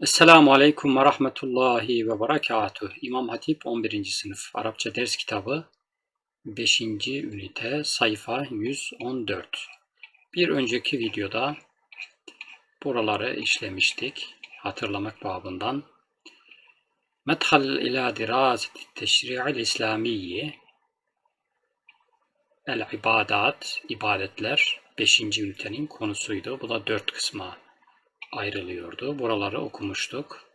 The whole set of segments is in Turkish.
Esselamu Aleyküm ve Rahmetullahi ve Berekatuh. İmam Hatip 11. sınıf Arapça ders kitabı 5. ünite sayfa 114. Bir önceki videoda buraları işlemiştik hatırlamak babından. Methal ila diraseti teşri'il İslamiyye El ibadat, ibadetler 5. ünitenin konusuydu. Bu da 4 kısma ayrılıyordu. Buraları okumuştuk.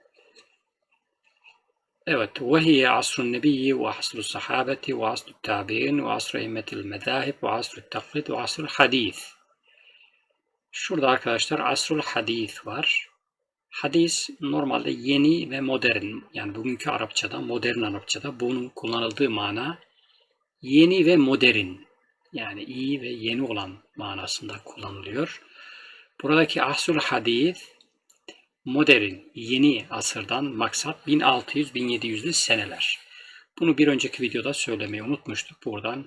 Evet. Ve hiye asrun nebiyyi ve asrul sahabeti ve asrul tabi'in ve asrul emmetil medahib ve asrul taklid ve asrul hadis. Şurada arkadaşlar asrul hadis var. Hadis normalde yeni ve modern yani bugünkü Arapçada, modern Arapçada bunun kullanıldığı mana yeni ve modern yani iyi ve yeni olan manasında kullanılıyor. Buradaki ahsul hadis modern, yeni asırdan maksat 1600-1700'lü seneler. Bunu bir önceki videoda söylemeyi unutmuştuk. Buradan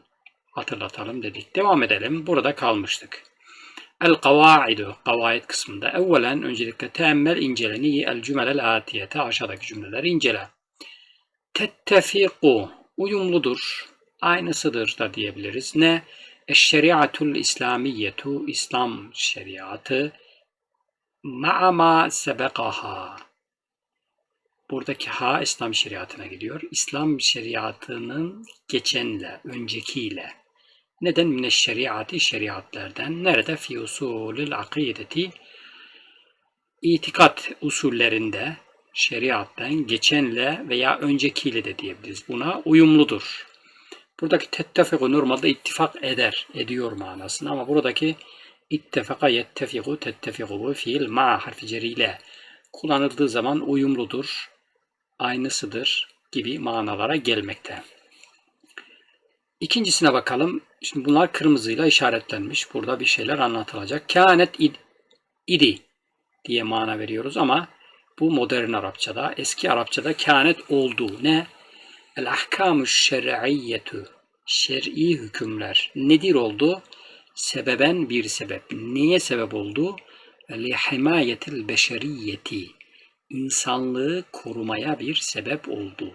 hatırlatalım dedik. Devam edelim. Burada kalmıştık. El kavaidu, kavaid kısmında. Evvelen öncelikle teemmel inceleni el cümelel atiyete aşağıdaki cümleleri incele. Tettefiku, uyumludur, aynısıdır da diyebiliriz. Ne? Eşşeriatul İslamiyetu, İslam şeriatı, ma'ama sebekaha. Buradaki ha İslam şeriatına gidiyor. İslam şeriatının geçenle, öncekiyle. Neden? Mine şeriatı şeriatlerden. Nerede? Fi usulül akideti itikat usullerinde şeriattan geçenle veya öncekiyle de diyebiliriz. Buna uyumludur. Buradaki tettefiku normalde ittifak eder, ediyor manasında ama buradaki ittefaka yettefiku tettefiku bu fiil ma harfi ceriyle kullanıldığı zaman uyumludur, aynısıdır gibi manalara gelmekte. İkincisine bakalım. Şimdi bunlar kırmızıyla işaretlenmiş. Burada bir şeyler anlatılacak. Kânet id, idi diye mana veriyoruz ama bu modern Arapçada, eski Arapçada kânet oldu. Ne? El ahkamu şer'iyyetu. Şer'i hükümler. Nedir oldu? Sebeben bir sebep. Neye sebep oldu? Li himayetil beşeriyeti. İnsanlığı korumaya bir sebep oldu.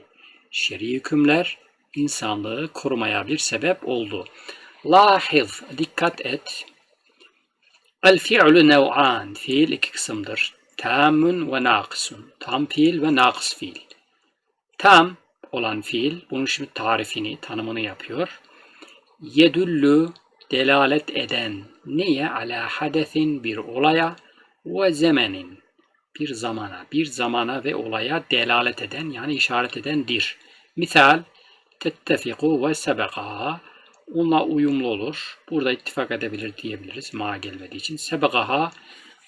Şer'i hükümler insanlığı korumaya bir sebep oldu. Lahiz, dikkat et. El fi'lu nev'an. Fiil iki kısımdır. Tamun ve nakısun. Tam fiil ve nakıs fiil. Tam olan fiil, bunun şimdi tarifini, tanımını yapıyor. Yedüllü, delalet eden, neye? Ala hadesin bir olaya ve zemenin, bir zamana, bir zamana ve olaya delalet eden, yani işaret edendir. Misal, tettefiku ve sebekaha, onunla uyumlu olur. Burada ittifak edebilir diyebiliriz ma gelmediği için. Sebekaha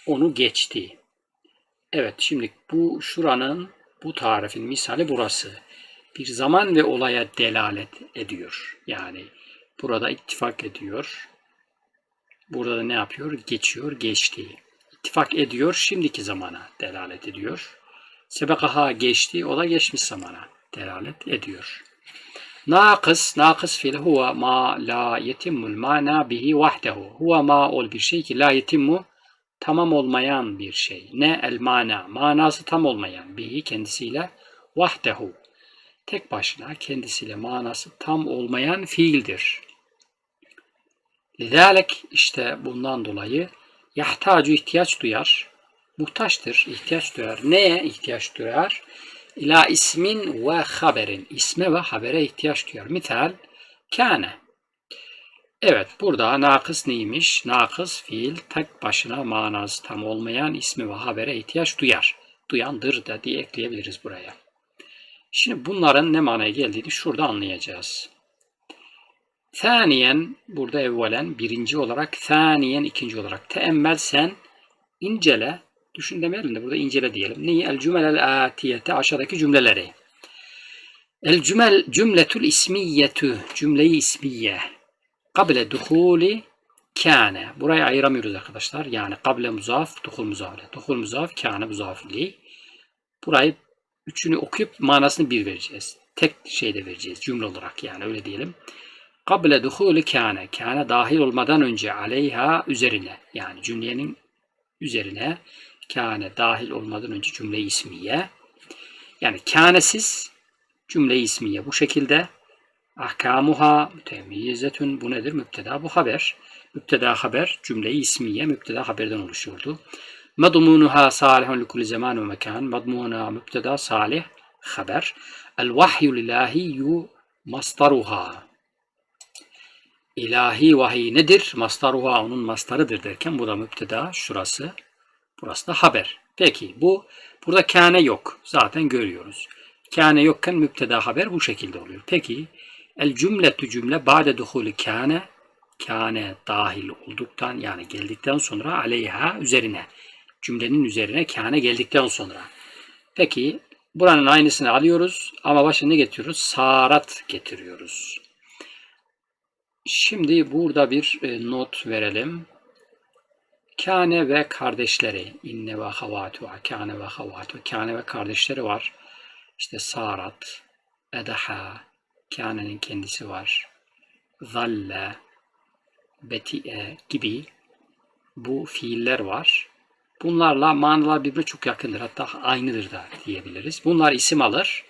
onu geçti. Evet şimdi bu şuranın bu tarifin misali burası bir zaman ve olaya delalet ediyor. Yani burada ittifak ediyor. Burada da ne yapıyor? Geçiyor, geçti. İttifak ediyor, şimdiki zamana delalet ediyor. Sebekaha geçti, o da geçmiş zamana delalet ediyor. Nakıs, nakıs fiil huve ma la yetimmul mana bihi vahdehu. Huve ma ol bir şey ki la yetimmu tamam olmayan bir şey. Ne el mana, manası tam olmayan bihi kendisiyle vahdehu tek başına kendisiyle manası tam olmayan fiildir. Lidalik işte bundan dolayı yahtacu ihtiyaç duyar, muhtaçtır, ihtiyaç duyar. Neye ihtiyaç duyar? İla ismin ve haberin. İsme ve habere ihtiyaç duyar. Misal, kâne. Evet, burada nakıs neymiş? Nakıs fiil tek başına manası tam olmayan ismi ve habere ihtiyaç duyar. Duyandır da diye ekleyebiliriz buraya. Şimdi bunların ne manaya geldiğini şurada anlayacağız. Thaniyen burada evvelen birinci olarak, thaniyen ikinci olarak. Teemmel sen incele, düşün demeyelim de burada incele diyelim. Neyi? El cümelel atiyete aşağıdaki cümleleri. El cümel cümletul ismiyetu cümleyi ismiye. Kable duhuli kâne. Burayı ayıramıyoruz arkadaşlar. Yani kable muzaf, duhul muzaf. Duhul muzaf, kâne muzafili. Burayı Üçünü okuyup manasını bir vereceğiz. Tek şeyde vereceğiz cümle olarak yani öyle diyelim. Kable duhulü kâne. Kâne dahil olmadan önce aleyha üzerine yani cümlenin üzerine Kâne dahil olmadan önce cümle ismiye. Yani kânesiz cümle ismiye bu şekilde. Ahkamuha mütemyizetün. Bu nedir? Müpteda bu haber. Müpteda haber cümle ismiye müpteda haberden oluşuyordu. Madmunuha salihun li kulli zaman ve mekan. Madmunuha müpteda salih haber. El vahyu lilahiyyu mastaruha. İlahi vahiy nedir? Mastaruha onun mastarıdır derken bu da müpteda şurası. Burası da haber. Peki bu burada kâne yok. Zaten görüyoruz. Kâne yokken müpteda haber bu şekilde oluyor. Peki el cümletü cümle ba'de duhulü kâne kâne dahil olduktan yani geldikten sonra aleyha üzerine cümlenin üzerine kâne geldikten sonra. Peki buranın aynısını alıyoruz ama başına ne getiriyoruz? Sarat getiriyoruz. Şimdi burada bir e, not verelim. Kâne ve kardeşleri inne ve havatuha kâne ve havatuha kâne ve kardeşleri var. İşte sarat, edaha, kânenin kendisi var. Zalle, beti'e gibi bu fiiller var. Bunlarla manalar birbirine çok yakındır. Hatta aynıdır da diyebiliriz. Bunlar isim alır.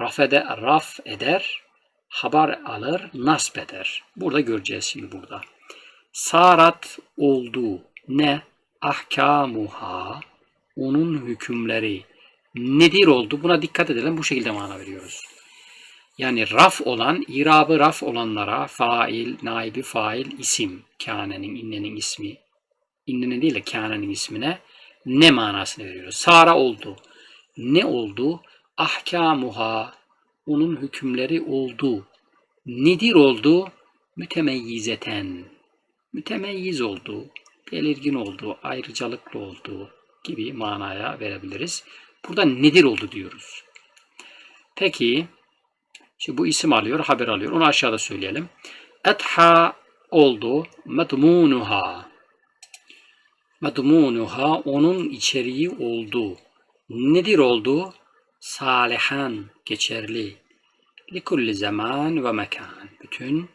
Rafede, raf eder. Haber alır. Nasb eder. Burada göreceğiz şimdi burada. Sarat oldu. Ne? Ahkamuha. Onun hükümleri. Nedir oldu? Buna dikkat edelim. Bu şekilde mana veriyoruz. Yani raf olan, irabı raf olanlara fail, naibi fail, isim. Kânenin, innenin ismi. İnnenin değil de kânenin ismine ne manasını veriyoruz? Sara oldu. Ne oldu? Ahkamuha. Onun hükümleri oldu. Nedir oldu? Mütemeyyizeten. Mütemeyyiz oldu. Belirgin oldu. Ayrıcalıklı oldu gibi manaya verebiliriz. Burada nedir oldu diyoruz. Peki Şimdi bu isim alıyor, haber alıyor. Onu aşağıda söyleyelim. Etha oldu. Medmunuha. Medmunuha onun içeriği oldu. Nedir oldu? Salihan, geçerli. Likulli zaman ve mekan. Bütün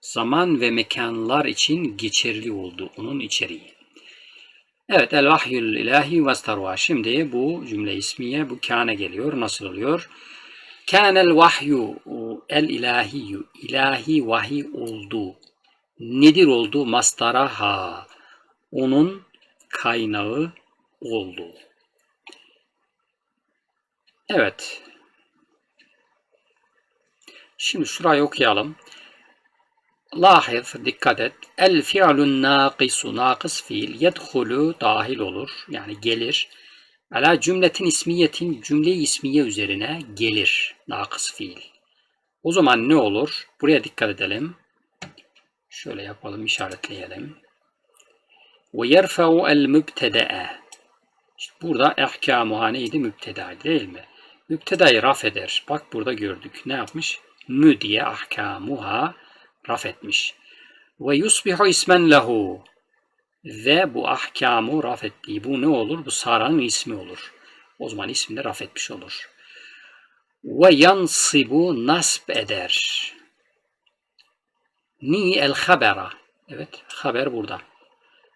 zaman ve mekanlar için geçerli oldu onun içeriği. Evet, el vahyül ilahi ve Şimdi bu cümle ismiye, bu kâne geliyor. Nasıl oluyor? Kânel vahyu el ilahiyu ilahi vahiy oldu. Nedir oldu? Mastaraha. Onun kaynağı oldu. Evet. Şimdi şurayı okuyalım. Lahiz, dikkat et. El fi'lun naqisu, nakıs fiil, yedhulu dahil olur. Yani gelir. Ala cümletin ismiyetin cümle ismiye üzerine gelir nakıs fiil. O zaman ne olur? Buraya dikkat edelim. Şöyle yapalım, işaretleyelim. Ve yerfa'u el mübtede'e. İşte burada ehkamuha neydi? Mübteda değil mi? Mübtedayı raf eder. Bak burada gördük. Ne yapmış? Mü diye ahkamuha raf etmiş. Ve yusbihu ismen lehu ve bu ahkamı raf ettiği bu ne olur? Bu Sara'nın ismi olur. O zaman ismini raf etmiş olur. Ve yansibu nasb eder. Ni el habera. Evet, haber burada.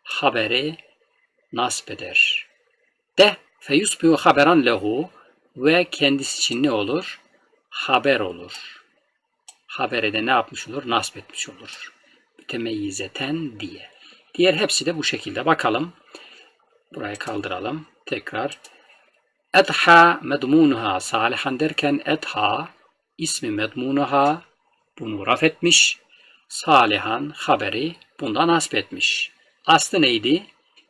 Haberi nasb eder. De feyusbihu haberan lehu ve kendisi için ne olur? Haber olur. Habere de ne yapmış olur? Nasb etmiş olur. Mütemeyyizeten diye. Diğer hepsi de bu şekilde. Bakalım. Burayı kaldıralım. Tekrar. Edha medmunuha salihan derken edha ismi medmunuha bunu raf etmiş. Salihan haberi bundan nasip etmiş. Aslı neydi?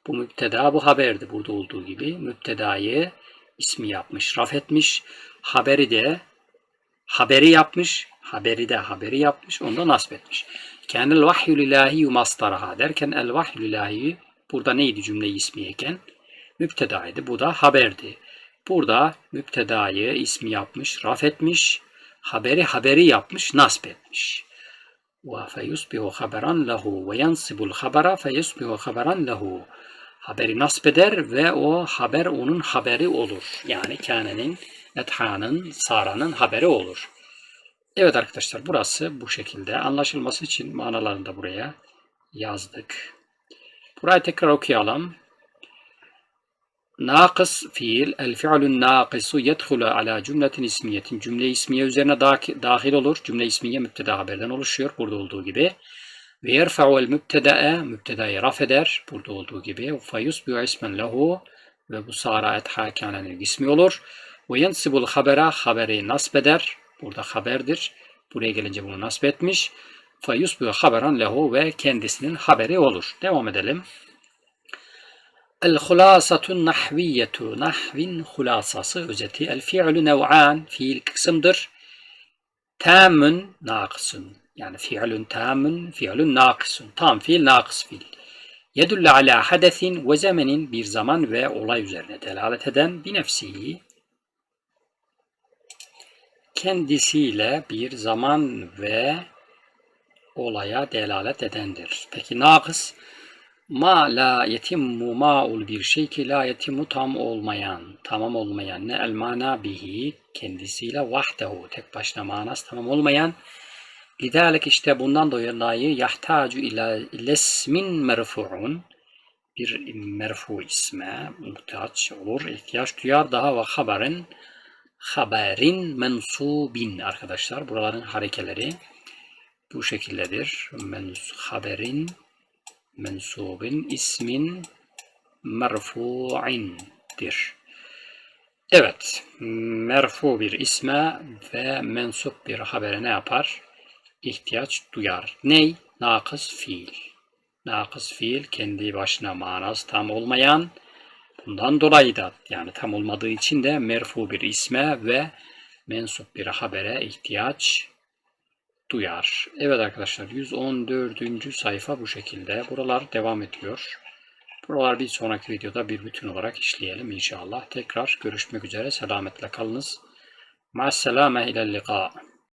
Bu müpteda bu haberdi burada olduğu gibi. Müptedayı ismi yapmış, raf etmiş. Haberi de haberi yapmış. Haberi de haberi yapmış. Ondan nasip etmiş. Kânel vahyül ilahi mastaraha derken el vahyül ilahi burada neydi cümle ismiyken? Müptedaydı. Bu da haberdi. Burada müptedayı ismi yapmış, raf etmiş, haberi haberi yapmış, nasp etmiş. Haberan lehu ve yansibul habera feyusbihu haberan lehu. Haberi nasp eder ve o haber onun haberi olur. Yani kânenin, ethanın, saranın haberi olur. Evet arkadaşlar burası bu şekilde. Anlaşılması için manalarını da buraya yazdık. Burayı tekrar okuyalım. Nakıs fiil, el fi'lun nakisu yedhulu ala cümletin ismiyetin. Cümle ismiye üzerine dah- dahil olur. Cümle ismiye müpteda haberden oluşuyor. Burada olduğu gibi. Ve yerfa'u el mübtedae, mübtedayı raf eder. Burada olduğu gibi. Fe yusbihu ismen lehu. Ve bu sara et hakanenin ismi olur. Ve yensibul habera, haberi nasb eder. Burada haberdir. Buraya gelince bunu nasb etmiş. Fe yusbihu haberan lehu ve kendisinin haberi olur. Devam edelim. El hulasatun nahviyetu. Nahvin hulasası, özeti. El fi'lu nev'an. Fiil kısımdır. Tamün nakısın. Yani fiilün tamün, fiilün nakısın. Tam fiil, nakıs fiil. Yedülle ala hadesin ve zemenin bir zaman ve olay üzerine delalet eden bir nefsihi kendisiyle bir zaman ve olaya delalet edendir. Peki nakıs ma la yetimmu ma'ul bir şey ki la yetimmu tam olmayan, tamam olmayan ne el mana bihi kendisiyle vahdehu tek başına manası tamam olmayan Lidalik işte bundan dolayı yahtacu ila lesmin merfu'un bir merfu isme muhtaç olur, ihtiyaç duyar daha ve haberin haberin mensubin arkadaşlar. Buraların harekeleri bu şekildedir. Mens haberin mensubin ismin merfu'indir. Evet, merfu bir isme ve mensup bir habere ne yapar? ihtiyaç duyar. Ney? Nakıs fiil. Nakıs fiil kendi başına manası tam olmayan bundan dolayı da yani tam olmadığı için de merfu bir isme ve mensup bir habere ihtiyaç duyar. Evet arkadaşlar 114. sayfa bu şekilde. Buralar devam ediyor. Buralar bir sonraki videoda bir bütün olarak işleyelim inşallah. Tekrar görüşmek üzere. Selametle kalınız. Ma'as selame ilel liqa.